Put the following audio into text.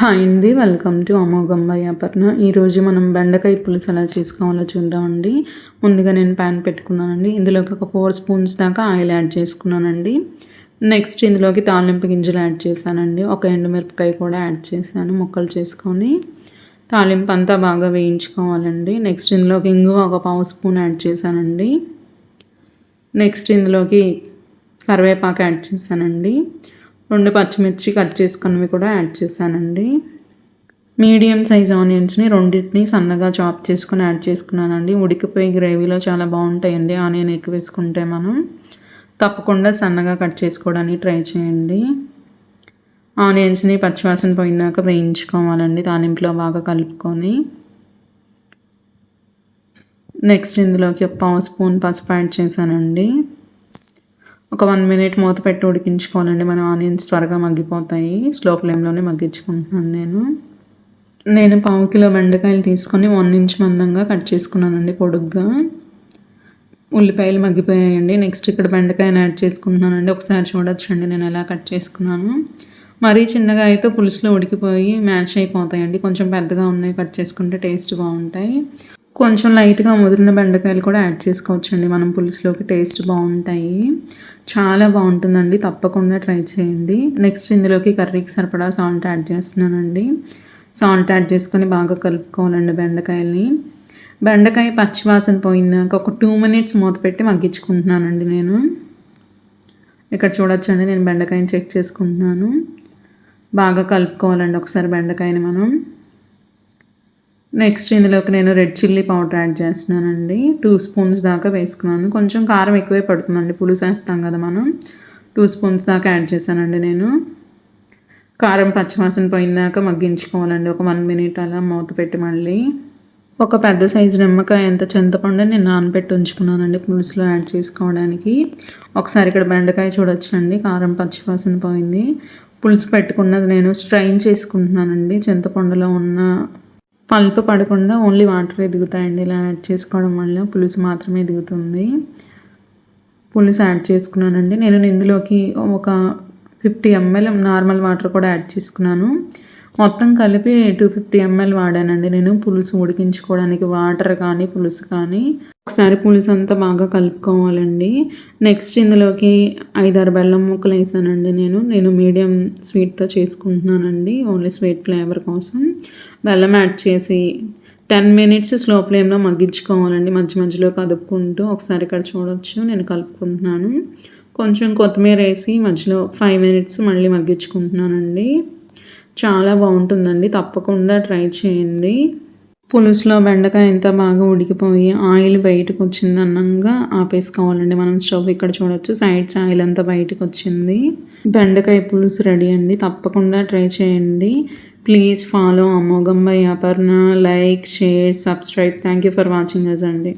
Hi అండి welcome to అమోఘంబాయి Aparna ఈరోజు మనం బెండకాయ పులుసు ఎలా చేసుకోవాలో చూద్దామండి ముందుగా నేను ప్యాన్ పెట్టుకున్నానండి. ఇందులోకి ఒక ఫోర్ స్పూన్స్ దాకా ఆయిల్ యాడ్ చేసుకున్నానండి. నెక్స్ట్ ఇందులోకి తాలింపు గింజలు యాడ్ చేశానండి. ఒక ఎండుమిరపకాయ కూడా యాడ్ చేశాను ముక్కలు చేసుకొని. తాలింపు అంతా బాగా వేయించుకోవాలండి. నెక్స్ట్ ఇందులోకి ఇంగువ ఒక పావు స్పూన్ యాడ్ చేశానండి. నెక్స్ట్ ఇందులోకి కరివేపాకు యాడ్ చేశానండి. రెండు పచ్చిమిర్చి కట్ చేసుకున్నవి కూడా యాడ్ చేశానండి. మీడియం సైజ్ ఆనియన్స్ని రెండింటిని సన్నగా చాప్ చేసుకుని యాడ్ చేసుకున్నానండి. ఉడికిపోయి గ్రేవీలో చాలా బాగుంటాయండి. ఆనియన్ ఎక్కువ వేసుకుంటే మనం తప్పకుండా సన్నగా కట్ చేసుకోవడానికి ట్రై చేయండి. ఆనియన్స్ని పచ్చివాసన పోయినాక వేయించుకోవాలండి తాలింపులో బాగా కలుపుకొని. నెక్స్ట్ ఇందులోకి ఒక పావు స్పూన్ పసుపు యాడ్ చేశానండి. ఒక వన్ మినిట్ మూత పెట్టి ఉడికించుకోవాలండి మన ఆనియన్స్ త్వరగా మగ్గిపోతాయి. స్లో ఫ్లేమ్లోనే మగ్గించుకుంటున్నాను నేను. నేను పావు కిలో బెండకాయలు తీసుకొని వన్ ఇంచ్ మందంగా కట్ చేసుకున్నానండి పొడుగ్గా. ఉల్లిపాయలు మగ్గిపోయాయండి. నెక్స్ట్ ఇక్కడ బెండకాయని యాడ్ చేసుకుంటున్నానండి. ఒకసారి చూడొచ్చండి నేను ఎలా కట్ చేసుకున్నాను. మరీ చిన్నగా అయితే పులుసులో ఉడికిపోయి మ్యాచ్ అయిపోతాయండి. కొంచెం పెద్దగా ఉన్నాయి. కట్ చేసుకుంటే టేస్ట్ బాగుంటాయి. కొంచెం లైట్గా ముదిరిన బెండకాయలు కూడా యాడ్ చేసుకోవచ్చండి. మనం పులుసులోకి టేస్ట్ బాగుంటాయి చాలా బాగుంటుందండి తప్పకుండా ట్రై చేయండి. నెక్స్ట్ ఇందులోకి కర్రీకి సరిపడా సాల్ట్ యాడ్ చేస్తున్నానండి. సాల్ట్ యాడ్ చేసుకొని బాగా కలుపుకోవాలండి బెండకాయల్ని. బెండకాయ పచ్చివాసన పోయిందాక ఒక టూ మినిట్స్ మూత పెట్టి మగ్గించుకుంటున్నానండి నేను. ఇక్కడ చూడొచ్చండి నేను బెండకాయని చెక్ చేసుకుంటున్నాను. బాగా కలుపుకోవాలండి ఒకసారి బెండకాయని మనం. నెక్స్ట్ ఇందులోకి నేను రెడ్ చిల్లీ పౌడర్ యాడ్ చేస్తున్నానండి. టూ స్పూన్స్ దాకా వేసుకున్నాను. కొంచెం కారం ఎక్కువే పడుతుందండి. పులుసు వేస్తాం కదా మనం. టూ స్పూన్స్ దాకా యాడ్ చేశానండి నేను. కారం పచ్చివాసన పోయిందాక మగ్గించుకోవాలండి. ఒక వన్ మినిట్ అలా మూత పెట్టి మళ్ళీ. ఒక పెద్ద సైజు నిమ్మకాయ ఎంత చింతపండు నేను నానబెట్టి ఉంచుకున్నానండి పులుసులో యాడ్ చేసుకోవడానికి. ఒకసారి ఇక్కడ బెండకాయ చూడొచ్చండి. కారం పచ్చివాసన పోయింది. పులుసు పెట్టుకున్నది నేను స్ట్రైన్ చేసుకుంటున్నానండి. చింతపండులో ఉన్న పల్ప్ పడకుండా ఓన్లీ వాటరే దిగుతాయండి. ఇలా యాడ్ చేసుకోవడం వల్ల పులుసు మాత్రమే దిగుతుంది. పులుసు యాడ్ చేసుకున్నానండి. నేను ఇందులోకి ఒక ఫిఫ్టీ ఎంఎల్ నార్మల్ వాటర్ కూడా యాడ్ చేసుకున్నాను. మొత్తం కలిపి టూ ఫిఫ్టీ ఎంఎల్ వాడానండి నేను. పులుసు ఉడికించుకోవడానికి వాటర్ కానీ పులుసు కానీ. ఒకసారి పులుసు అంతా బాగా కలుపుకోవాలండి. నెక్స్ట్ ఇందులోకి ఐదారు బెల్లం ముక్కలు వేసానండి నేను. నేను మీడియం స్వీట్తో చేసుకుంటున్నానండి ఓన్లీ స్వీట్ ఫ్లేవర్ కోసం. బెల్లం యాడ్ చేసి టెన్ మినిట్స్ స్లో ఫ్లేమ్లో మగ్గించుకోవాలండి మధ్య మధ్యలో కదుపుకుంటూ. ఒకసారి ఇక్కడ చూడొచ్చు నేను కలుపుకుంటున్నాను. కొంచెం కొత్తిమీర వేసి మధ్యలో ఫైవ్ మినిట్స్ మళ్ళీ మగ్గించుకుంటున్నానండి. చాలా బాగుంటుందండి తప్పకుండా ట్రై చేయండి. పులుసులో బెండకాయ ఎంత బాగా ఉడికిపోయి ఆయిల్ బయటకు వచ్చింది అన్నంగా ఆపేసుకోవాలండి. మనం స్టవ్ ఇక్కడ చూడొచ్చు సైడ్స్ ఆయిల్ అంతా బయటకు వచ్చింది బెండకాయ పులుసు రెడీ అండి. తప్పకుండా ట్రై చేయండి. ప్లీజ్ ఫాలో అమోఘం by Aparna. Like share subscribe. Thank you for watching us అండి.